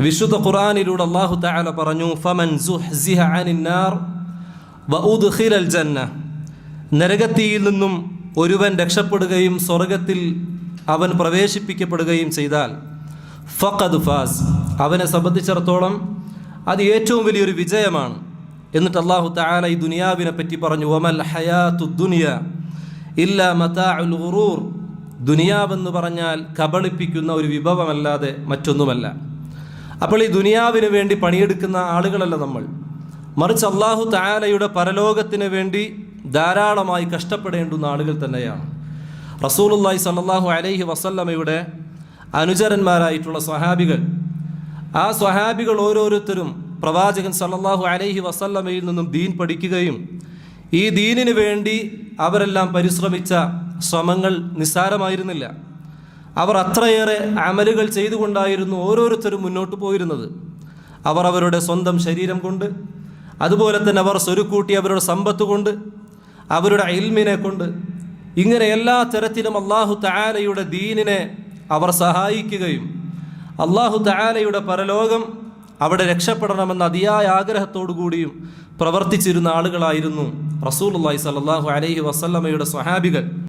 വിശുദ്ധ ഖുർആനിലൂടെ അള്ളാഹു താല പറഞ്ഞു ഫമൻ സുഹ്സിഹ അനിന്നാർ വഉദ്ഖിലൽ ജന്ന. നരകത്തിയിൽ നിന്നും ഒരുവൻ രക്ഷപ്പെടുകയും സ്വർഗത്തിൽ അവൻ പ്രവേശിപ്പിക്കപ്പെടുകയും ചെയ്താൽ ഫഖദ് ഫാസ്. അവനെ സംബന്ധിച്ചിടത്തോളം അത് ഏറ്റവും വലിയൊരു വിജയമാണ്. എന്നിട്ട് അള്ളാഹു താല ഈ ദുനിയാവിനെ പറ്റി പറഞ്ഞു വമൽ ഹയാത്തു ദുനിയ ഇല്ല മതാഉൽ ഗുറൂർ. ദുനിയാവെന്ന് പറഞ്ഞാൽ കബളിപ്പിക്കുന്ന ഒരു വിഭവമല്ലാതെ മറ്റൊന്നുമല്ല. അപ്പോൾ ഈ ദുനിയാവിന് വേണ്ടി പണിയെടുക്കുന്ന ആളുകളല്ല നമ്മൾ. മറിച്ച് അള്ളാഹു താലയുടെ പരലോകത്തിന് വേണ്ടി ധാരാളമായി കഷ്ടപ്പെടേണ്ടുന്ന ആളുകൾ തന്നെയാണ്. റസൂലുല്ലായി സല്ലാഹു അലൈഹി വസല്ലമയുടെ അനുചരന്മാരായിട്ടുള്ള സ്വഹാബികൾ. ആ സ്വഹാബികൾ ഓരോരുത്തരും പ്രവാചകൻ സല്ലാഹു അലൈഹി വസല്ലമയിൽ നിന്നും ദീൻ പഠിക്കുകയും ഈ ദീനിനു വേണ്ടി അവരെല്ലാം പരിശ്രമിച്ച ശ്രമങ്ങൾ നിസ്സാരമായിരുന്നില്ല. അവർ അത്രയേറെ അമലുകൾ ചെയ്തുകൊണ്ടായിരുന്നു ഓരോരുത്തരും മുന്നോട്ട് പോയിരുന്നത്. അവർ അവരുടെ സ്വന്തം ശരീരം കൊണ്ട് അതുപോലെ തന്നെ അവർ സ്വരുക്കൂട്ടി അവരുടെ സമ്പത്ത് കൊണ്ട് അവരുടെ ഇൽമിനെ കൊണ്ട് ഇങ്ങനെ എല്ലാ തരത്തിലും അള്ളാഹു താലയുടെ ദീനിനെ അവർ സഹായിക്കുകയും അള്ളാഹു താലയുടെ പരലോകം അവിടെ രക്ഷപ്പെടണമെന്ന അതിയായ ആഗ്രഹത്തോടു കൂടിയും പ്രവർത്തിച്ചിരുന്ന ആളുകളായിരുന്നു റസൂൽ റസൂലുള്ളാഹി സ്വല്ലല്ലാഹു അലൈഹി വസല്ലമയുടെ സ്വഹാബികൾ.